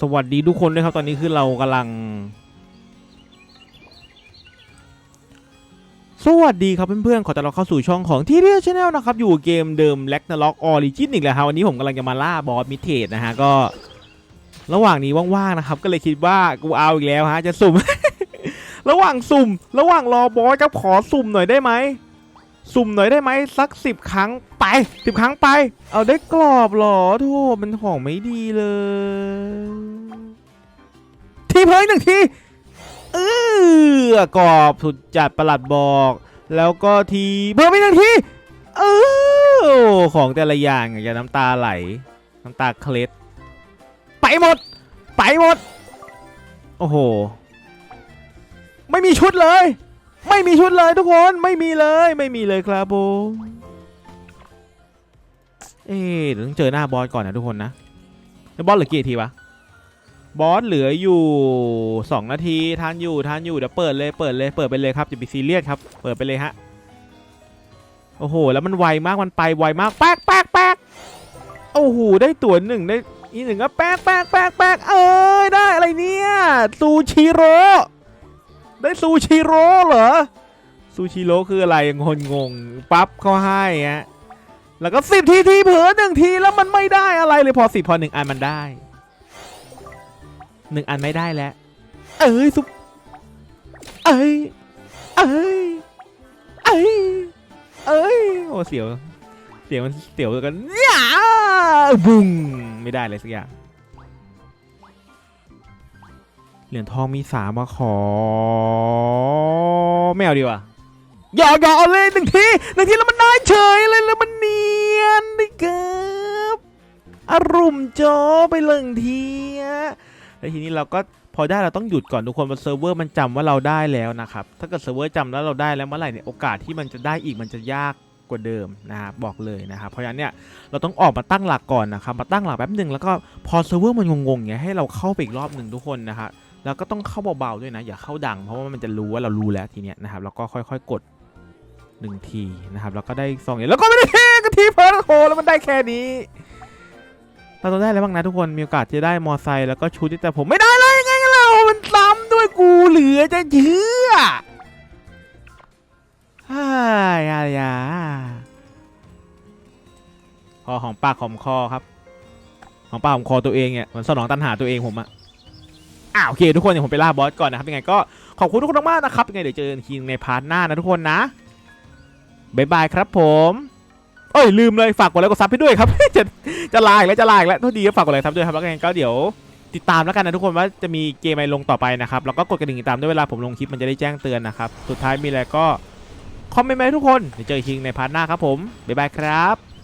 สวัสดีทุกคนด้วยครับ ตอนนี้คือเรากำลัง สวัสดีครับเพื่อนๆ ขอต้อนรับเข้าสู่ช่องของที่เรียชแนลนะครับ อยู่เกมเดิม l a g n a r o k Origin อีกแล้วครับวันนี้ผมกำลังจะมาล่าบอสมิเทสนะฮะ ก็ ระหว่างนี้ว่างๆนะครับ ก็เลยคิดว่ากูเอาอีกแล้วฮะ จะสุ่ม ระหว่างสุ่ม ระหว่างรอบอสครับขอสุ่มหน่อยได้ไหม สุ่มหน่อยได้ไหมสักสิบครั้งไปสิบครั้งไป เอาได้กรอบหรอโธ่มันของไม่ดีเลย ทีเพิ่งหนึ่งทีเออกรอบสุดจัดประหลัดบอก แล้วก็ทีเพิ่มอีกหนึ่งทีเออของแต่ละอย่างอย่าน้ำตาไหล น้ำตาเคล็ดไปหมด ไปหมด โอ้โห ไม่มีชุดเลย ไม่มีชุดเลยทุกคนไม่มีเลยไม่มีเลยครับผมเอ๊เดี๋ยวต้องเจอหน้าบอสก่อนนะทุกคนนะแล้วบอสเหลือกี่ทีวะบอสเหลืออยู่ 2 นาทีทานอยู่ทานอยู่เดี๋ยวเปิดเลยเปิดเลยเปิดไปเลยครับอย่าไปซีเรียสครับเปิดไปเลยฮะโอ้โหแล้วมันไวมากมันไปไวมากแป๊กแป๊กแป๊กโอ้โหได้ตัวหนึ่งได้อีกหนึ่งก็แป๊กแป๊กแป๊กแป๊กเอ้ยได้อะไรเนี่ยซูชิโร่ ได้ซูชิโร่เหรอซูชิโร่คืออะไรงงงงปั๊บเขาให้ฮะแล้วก็สิบทีทีเผลอหนึ่งทีแล้วมันไม่ได้อะไรเลยพอสิพอหนึ่งอันมันได้หนึ่งอันไม่ได้แล้ว เอ้ยซุปเอ้ยเอ้ยเอ้ยเอ้ยโอ้เสียวเสียวมันเสียวกันเนี่ยบุ้งไม่ได้เลยสักอย่าง เหรียญทองมีสามมาขอ ไม่เอาดีกว่าหยอกหยอกเอาเลยหนึ่งทีหนึ่งทีแล้วมันได้เฉยเลยแล้วมันเนียนนะครับอารมณ์จอไปเลยหนึ่งทีแล้วทีนี้เราก็พอได้เราต้องหยุดก่อนทุกคนเพราะเซิร์ฟเวอร์มันจำว่าเราได้แล้วนะครับ ถ้าเกิดเซิร์ฟเวอร์จำแล้วเราได้แล้วเมื่อไหร่เนี่ยโอกาสที่มันจะได้อีกมันจะยากกว่าเดิมนะครับบอกเลยนะครับเพราะฉะนั้นเนี่ยเราต้องออกมาตั้งหลักก่อนนะครับมาตั้งหลักแป๊บหนึ่งแล้วก็พอเซิร์ฟเวอร์มันงงๆอย่างเงี้ยให้เราเข้าไปอีกรอบหนึ่งทุกคนนะครับ แล้วก็ต้องเข้าเบาๆด้วยนะ อย่าเข้าดัง เพราะว่ามันจะรู้ว่าเรารู้แล้วทีเนี้ยนะครับ แล้วก็ค่อยๆกดหนึ่งทีนะครับ แล้วก็ได้ซองอย่างแล้วก็ไม่ได้เทก็ทีเพิร์ลโหแล้วมันได้แค่นี้เราต้องได้อะไรบ้างนะทุกคน มีโอกาสจะได้มอไซค์แล้วก็ชุดที่แต่ผมไม่ได้เลยยังไงกันเรา มันซ้ำด้วยกูเหลือจะเชื่อฮ่ายายาพอของปากของคอครับของปากของคอตัวเองเนี่ยเหมือนสนองตันหาตัวเองผมอะ อ่าโอเคทุกคนเดี๋ยวผมไปล่าบอสก่อนนะครับยังไงก็ขอบคุณทุกคนมากนะครับยังไงเดี๋ยวเจอกันทีในพาร์ทหน้านะทุกคนนะบายบายครับผมเอ้ยลืมเลยฝากกดไลค์กดซับให้ด้วยครับ จะจะลาอีกแล้วจะลาอีกแล้วโทษดีครับฝากกดไลค์ซับด้วยครับแล้วยังไงก็เดี๋ยวติดตามแล้วกันนะทุกคนว่าจะมีเกมอะไรลงต่อไปนะครับแล้วก็กดกระดิ่งติดตามด้วยเวลาผมลงคลิปมันจะได้แจ้งเตือนนะครับสุดท้ายมีอะไรก็คอมเมนต์มาให้ทุกคนเดี๋ยวเจอกันทีในพาร์ทหน้าครับผมบ๊ายบายครับ